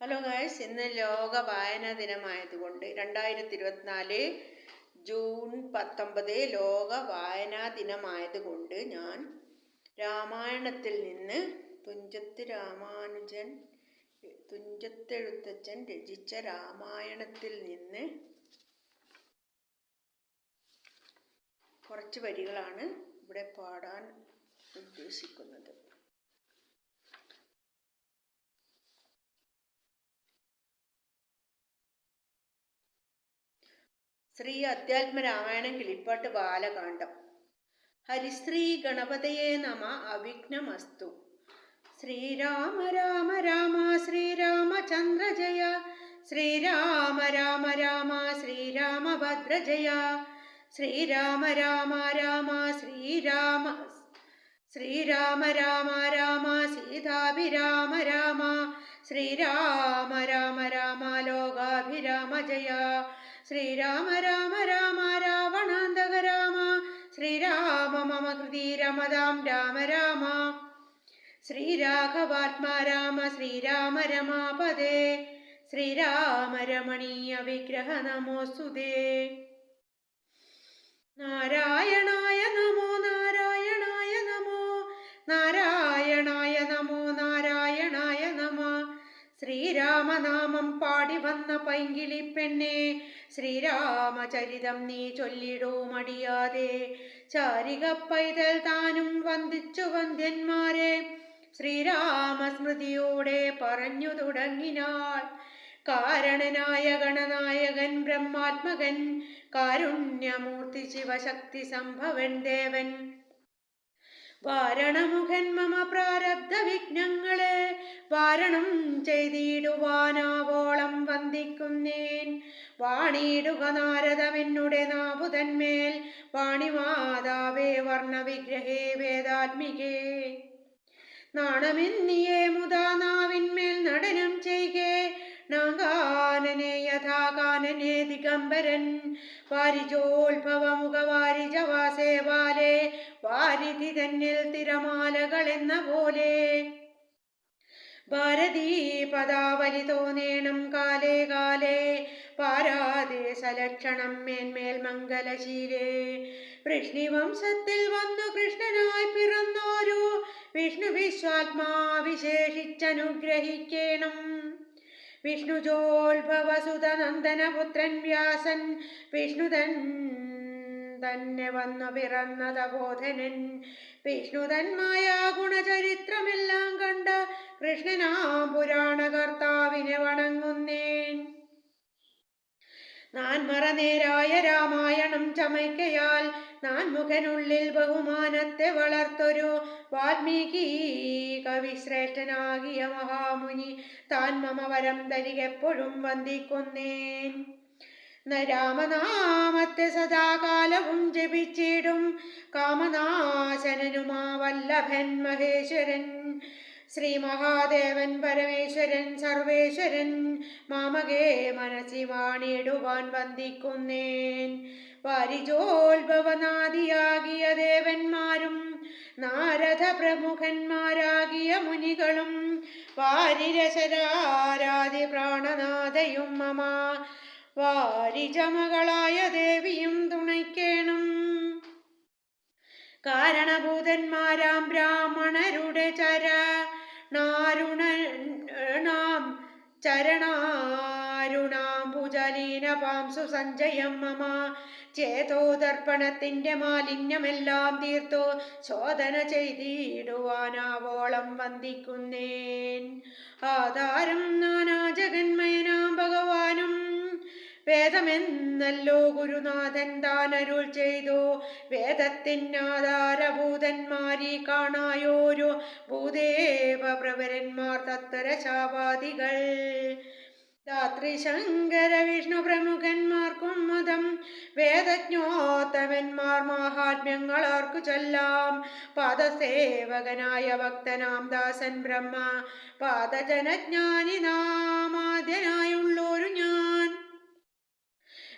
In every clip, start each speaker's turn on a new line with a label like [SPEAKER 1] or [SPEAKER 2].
[SPEAKER 1] Hello guys ഇന്ന് ലോക വായനാ ദിനമായതുകൊണ്ട് രണ്ടായിരത്തി ഇരുപത്തിനാല് ജൂൺ പത്തൊമ്പത് ലോക വായനാ ദിനമായതുകൊണ്ട് ഞാൻ രാമായണത്തിൽ നിന്ന് തുഞ്ചത്ത് രാമാനുജൻ തുഞ്ചത്തെഴുത്തച്ഛൻ രചിച്ച രാമായണത്തിൽ നിന്ന് കുറച്ച് വരികളാണ് ഇവിടെ പാടാൻ ഉദ്ദേശിക്കുന്നത്. ശ്രീ അധ്യാത്മരാമായണം കിളിപ്പാട്ട് ബാലകാന്ഡം. ഹരിശ്രീ ഗണപതയെ നമ അവിഘ്നമസ്തു. ശ്രീരാമ രാമ രാമ ശ്രീരാമചന്ദ്ര ജയ. ശ്രീരാമ രാമ രാമ ശ്രീരാമഭദ്ര ജയ. ശ്രീരാമ രാമ രാമ ശ്രീരാമ ശ്രീരാമ രാമ രാമ സീതാഭിരാമ രാമ. ശ്രീരാമ രാമ രാമ ലോകാഭിരാമ ജയ. ശ്രീരാമ രാമ രാമ രാവണാന്തക രാമ. ശ്രീരാമ മമ കൃതി രമതാം രാമ രാമ. ശ്രീരാഘവാത്മാ രാമ ശ്രീരാമ രമാപദേ ശ്രീരാമ രമണീയ വിഗ്രഹ നമോസ്തുതേ. നാരായണായ ശ്രീരാമനാമം പാടി വന്ന പൈങ്കിളി പെണ്ണെ ശ്രീരാമചരിതം നീ ചൊല്ലിടൂ മടിയാതെ. ചാരിക പൈതൽ താനും വന്ദിച്ചു വന്ധ്യന്മാരെ ശ്രീരാമസ്മൃതിയോടെ പറഞ്ഞു തുടങ്ങിനാൾ. കാരണനായ ഗണനായകൻ ബ്രഹ്മാത്മകൻ കാരുണ്യമൂർത്തി ശിവശക്തി സംഭവൻ ദേവൻ. വാരണമുഖൻ മമ പ്രാരബ്ധ വിഘ്നങ്ങളെ വാരണം ചെയ്തിടുവാനാവോളം വന്ദിക്കുന്നേൻ. വാണിയിടുക നാരദമെന്നുടെ നാഭുതന്മേൽ വാണിമാതാവേ വർണവിഗ്രഹേ വേദാത്മികേ. നാണമെന്നിയേ മുതാ നാവിന്മേൽ നടനം ചെയ്യേ നാഗാനനെ യഥാകാനനെ ദിഗംബരൻ. വാരിജോത്ഭവമുഖ വാരിജവാസേവാലെ വാരിധി തന്നിൽ തിരമാലകളെന്ന പോലെ. ഭാരതീ പദാവലി തോന്നേണം കാലേ കാലേ. പാരാദേശലക്ഷണം മേന്മേൽ മംഗലശീലേ. വൃഷ്ണിവംശത്തിൽ വന്നു കൃഷ്ണനായി പിറന്നോരു വിഷ്ണു വിശ്വാത്മാ വിശേഷിച്ചനുഗ്രഹിക്കേണം. വിഷ്ണുജോത്ഭവസുതനന്ദനപുത്രൻ വ്യാസൻ വിഷ്ണുതൻ തന്നെ വന്നു പിറന്നത ബോധനൻ വിഷ്ണുതന്മായ ഗുണചരിത്രമെല്ലാം കണ്ട കൃഷ്ണനാം പുരാണകർത്താവിനെ വണങ്ങുന്നേൻ. നാൻ മറനേരായ രാമായണം ചമയ്ക്കയാൽ നാൻ മുഖനുള്ളിൽ ബഹുമാനത്തെ വളർത്തൊരു വാൽമീകി കവിശ്രേഷ്ഠനാകിയ മഹാമുനി താൻ മമവരം തരികെപ്പോഴും വന്ദിക്കുന്നേൻ. രാമനാമത്തെ സദാകാലവും ജപിച്ചിടും. കാമനാശനനുമാ വല്ലഭൻ മഹേശ്വരൻ ശ്രീ മഹാദേവൻ പരമേശ്വരൻ സർവേശ്വരൻ മാമകേ മനസ്സി വാണിടുവാൻ വന്ദിക്കുന്നേൻ. വാരിജോത്ഭവനാദിയാകിയ ദേവന്മാരും നാരദ പ്രമുഖന്മാരാകിയ മുനികളും വാരിരശരാരാതി പ്രാണനാഥയും മമ വാരിജമകളായ ദേവിയും തുണയ്ക്കേണം. കാരണഭൂതന്മാരാം ബ്രാഹ്മണരുടെ ചര നാരുണാം ചരണാരുണാം ഭുജലീന പാംസു സഞ്ജയം മമ. ചേതോദർപ്പണത്തിന്റെ മാലിന്യമെല്ലാം തീർത്തു ശോധന ചെയ്തിടുവാനാവോളം വന്ദിക്കുന്നേൻ. ആധാരം നാനാ ജഗന്മയനാം ഭഗവാനും വേദമെന്നല്ലോ ഗുരുനാഥൻ താനരുൾ ചെയ്തു. വേദത്തിനാധാരഭൂതന്മാരി കാണായോരു ഭൂദേവ പ്രവരന്മാർ തത്തര ശാപാദികൾ രാത്രി ശങ്കര വിഷ്ണു പ്രമുഖന്മാർക്കും മതം. വേദജ്ഞോത്തമന്മാർ മഹാത്മ്യങ്ങൾ ആർക്കു ചൊല്ലാം. പാദസേവകനായ ഭക്തനാം ദാസൻ ബ്രഹ്മ. പാദജനജ്ഞാനി നാമാദ്യനായുള്ളൊരു ഞാൻ.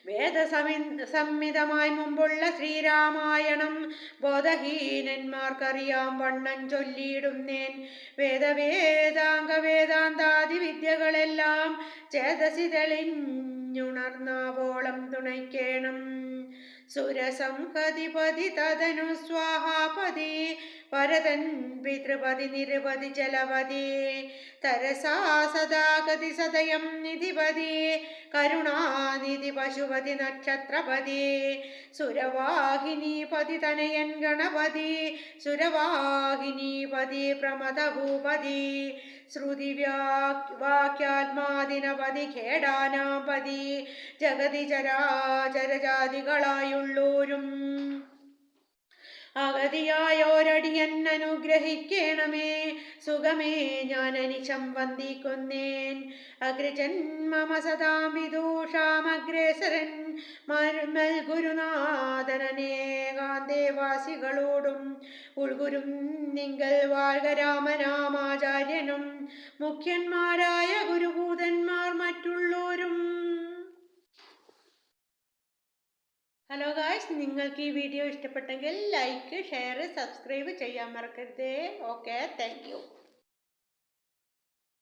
[SPEAKER 1] വേദസമി സംമിതമായി മുമ്പുള്ള ശ്രീരാമായണം. ബോധഹീനന്മാർക്കറിയാം വണ്ണം ചൊല്ലിയിടുന്നേൻ. വേദവേദാംഗ വേദാന്താദി വിദ്യകളെല്ലാം ചേതസി തെളിഞ്ഞുണർന്നാവോളം തുണയ്ക്കേണം. സുരസംഹതിപതി തദനു സ്വാഹാപതി പരതൻ പിതൃപതി നിരപതി ജലപതി. തരസാ സദാഗതി സദയം നിധിപതി കരുണാനിധി പശുപതി നക്ഷത്രപതി. സുരവാഹിനിപതി തനയൻ ഗണപതി സുരവാഹിനിപതി പ്രമദ ഭൂപതി ശ്രുതി വാക്യാത്മാദിനപതി ഖേടാനാപതി. ജഗതി ചരാചരജാതികളായുള്ളോരും അഗതിയായോരടിയൻ അനുഗ്രഹിക്കണമേ. സുഖമേ ഞാൻ അനിശം വന്ദിക്കുന്നേൻ. അഗ്രജൻ മമ സദാം വിദൂഷാമഗ്രേസരൻ മരുമൽ ഗുരുനാഥനേകാന്തേവാസികളോടും ഉൾഗുരും നിങ്കൽ വാഴ്കരാമനാമാചാര്യനും മുഖ്യന്മാരായ ഗുരുഭൂതന്മാർ മറ്റുള്ളോരും. ഹലോ ഗായ്സ് നിങ്ങൾക്ക് ഈ വീഡിയോ ഇഷ്ടപ്പെട്ടെങ്കിൽ ലൈക്ക് ഷെയർ സബ്സ്ക്രൈബ് ചെയ്യാൻ മറക്കരുതേ. Okay thank